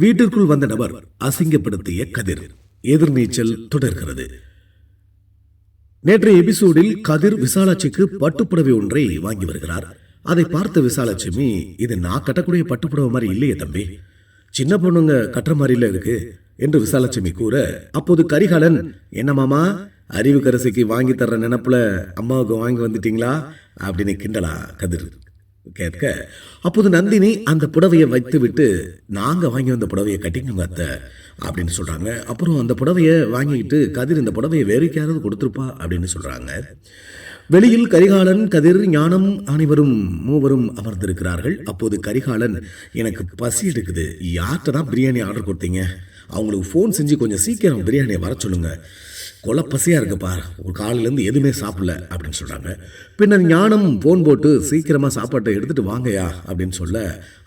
வீட்டிற்குள் வந்த நபர் அசிங்கப்படுத்திய கதிர். எதிர்நீச்சல் தொடர்கிறது. நேற்றைய எபிசோடில் கதிர் விசாலாட்சிக்கு பட்டுப்புடவை ஒன்றை வாங்கி வருகிறார். அதை பார்த்த விசாலட்சுமி இது நான் கட்டக்கூடிய பட்டுப்புடவை மாதிரி இல்லையே தம்பி. சின்ன பொண்ணுங்க கட்டுற மாதிரில இருக்கு என்று விசாலட்சுமி கூற அப்போது கரிகாலன் என்ன மாமா அறிவுக்கரசிக்கு வாங்கி தர்ற நினப்புல அம்மாவுக்கு வாங்கி வந்துட்டீங்களா? அப்படின்னு கிண்டலா கதிர். கேட்க அப்போது நந்தினி அந்த புடவையை வைத்து விட்டு நாங்கள் வாங்கி வந்த புடவையை கட்டிக்கோங்க அத்தை அப்படின்னு சொல்கிறாங்க அப்புறம் அந்த புடவையை வாங்கிக்கிட்டு கதிர் இந்த புடவையை வேறுக்கு யாராவது கொடுத்துருப்பா? அப்படின்னு சொல்கிறாங்க வெளியில் கரிகாலன் கதிர் ஞானம் அனைவரும் மூவரும் அமர்ந்திருக்கிறார்கள். அப்போது கரிகாலன் எனக்கு பசி எடுக்குது. யார்கிட்ட தான் பிரியாணி ஆர்டர் கொடுத்தீங்க? அவங்களுக்கு ஃபோன் செஞ்சு கொஞ்சம் சீக்கிரம் பிரியாணியை வர சொல்லுங்கள் கொலை பசியாக இருக்குப்பா ஒரு காலையிலேருந்து எதுவுமே சாப்பிடல அப்படின்னு சொல்கிறாங்க பின்னர் ஞானம் ஃபோன் போட்டு சீக்கிரமாக சாப்பாட்டை எடுத்துகிட்டு வாங்கயா அப்படின்னு சொல்ல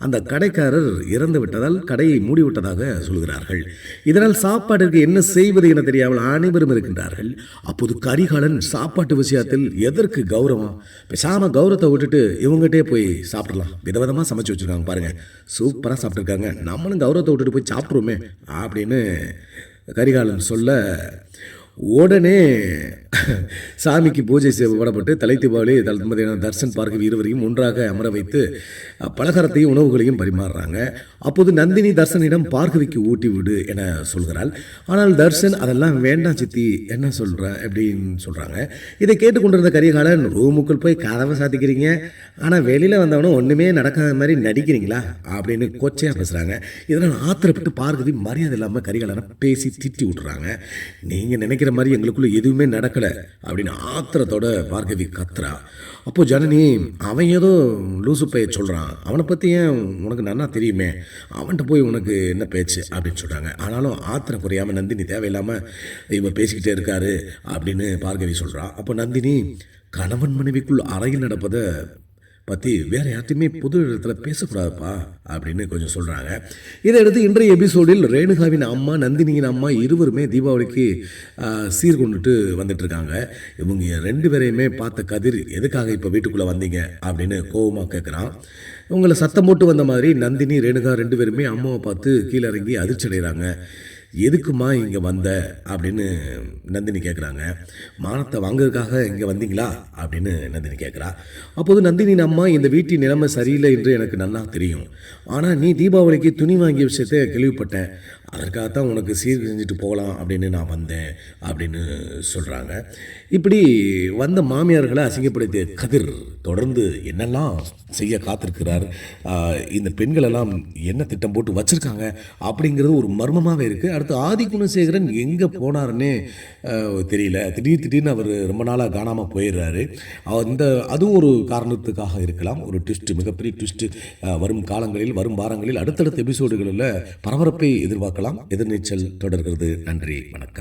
அந்த கடைக்காரர் இறந்து விட்டதால் கடையை மூடி விட்டதாக சொல்கிறார்கள். இதனால் சாப்பாட்டிற்கு என்ன செய்வது என தெரியாமல் அனைவரும் இருக்கின்றார்கள். அப்போது கரிகாலன் சாப்பாட்டு விஷயத்தில் எதற்கு கௌரவம்? பேசாமல் கௌரவத்தை விட்டுட்டு இவங்ககிட்டே போய் சாப்பிடலாம். விதவிதமாக சமைச்சு வச்சுருக்காங்க பாருங்கள் சூப்பராக சாப்பிட்ருக்காங்க நம்மளும் கௌரவத்தை விட்டுட்டு போய் சாப்பிட்ருமே அப்படின்னு கரிகாலன் சொல்ல உடனே சாமிக்கு பூஜை செய்யப்படப்பட்டு தலை தீபாவளி தளபதியான தர்சன் பார்க்க இருவரையும் ஒன்றாக அமர வைத்து பலகாரத்தையும் உணவுகளையும் பரிமாறுறாங்க. அப்போது நந்தினி தர்சனிடம் பார்கவிக்கு ஊட்டி விடு என சொல்கிறாள். ஆனால் தர்சன் அதெல்லாம் வேண்டாம் சித்தி என்ன சொல்கிற அப்படின்னு சொல்கிறாங்க இதை கேட்டுக்கொண்டிருந்த கரிகாலன் ரூமுக்குள் போய் கதவை சாத்திக்கிறீங்க. ஆனால் வெளியில் வந்தவனும் ஒன்றுமே நடக்காத மாதிரி நடிக்கிறீங்களா? அப்படின்னு கொச்சையாக பேசுகிறாங்க இதனால் ஆத்திரப்பட்டு பார்கவி மரியாதை இல்லாமல் கரிகாலனை பேசி திட்டி விட்டுறாங்க. நீங்கள் நினைக்கிற மாதிரி எங்களுக்குள்ள எதுவுமே நடக்கலை அப்படின்னு ஆத்திரத்தோட பார்கவி கத்துறா. அப்போ ஜனனி அவன் ஏதோ லூசு பைய சொல்கிறான் அவனை பற்றி ஏன் உனக்கு நன்னா தெரியுமே? அவன்கிட்ட போய் உனக்கு என்ன பேச்சு? அப்படின்னு சொல்கிறாங்க ஆனாலும் ஆத்திரம் குறையாமல் நந்தினி தேவையில்லாமல் இவன் பேசிக்கிட்டே இருக்காரு அப்படின்னு பார்கவி சொல்கிறான் அப்போ நந்தினி கணவன் மனைவிக்குள் அறையில் நடப்பதை பற்றி வேறு யார்ட்டையுமே புது இடத்துல பேசக்கூடாதுப்பா அப்படின்னு கொஞ்சம் சொல்கிறாங்க இதையடுத்து இன்றைய எபிசோடில் ரேணுகாவின் அம்மா நந்தினியின் அம்மா இருவருமே தீபாவளிக்கு சீர் சீர்கொண்டுட்டு வந்துட்டு இருக்காங்க இவங்க ரெண்டு பேரையுமே பார்த்த கதிர் எதுக்காக இப்போ வீட்டுக்குள்ளே வந்தீங்க? அப்படின்னு கோவமாக கேட்குறான் உங்களை சத்தம் போட்டு வந்த மாதிரி நந்தினி ரேணுகா ரெண்டு பேருமே அம்மாவை பார்த்து கீழே இறங்கி அதிர்ச்சி அடைகிறாங்க எதுக்குமா இங்கே வந்த? அப்படின்னு நந்தினி கேட்குறாங்க மானத்தை வாங்குறதுக்காக இங்கே வந்தீங்களா? அப்படின்னு நந்தினி கேட்குறா அப்போது நந்தினி அம்மா இந்த வீட்டின் நிலைமை சரியில்லை என்று எனக்கு நல்லா தெரியும். ஆனால் நீ தீபாவளிக்கு துணி வாங்கிய விஷயத்தை கேள்விப்பட்டேன். அதற்காகத்தான் உனக்கு சீர் செஞ்சுட்டு போகலாம் அப்படின்னு நான் வந்தேன் அப்படின்னு சொல்கிறாங்க இப்படி வந்த மாமியார்களை அசிங்கப்படுத்திய கதிர் தொடர்ந்து என்னெல்லாம் செய்ய காத்திருக்கிறார் இந்த பெண்களெல்லாம் என்ன திட்டம் போட்டு வச்சுருக்காங்க அப்படிங்கிறது ஒரு மர்மமாகவே இருக்குது அடுத்து ஆதி குணசேகரன் எங்கே போனாருன்னே தெரியல. திடீர் திடீர்னு அவர் ரொம்ப நாளாக காணாமல் போயிடுறாரு. அந்த அதுவும் ஒரு காரணத்துக்காக இருக்கலாம். ஒரு ட்விஸ்ட்டு மிகப்பெரிய ட்விஸ்ட்டு வரும் காலங்களில் வரும் வாரங்களில் அடுத்தடுத்த எபிசோடுகளில் பரபரப்பை எதிர்பார்க்கலாம். எதிர்நீச்சல் தொடர்கிறது. நன்றி. வணக்கம்.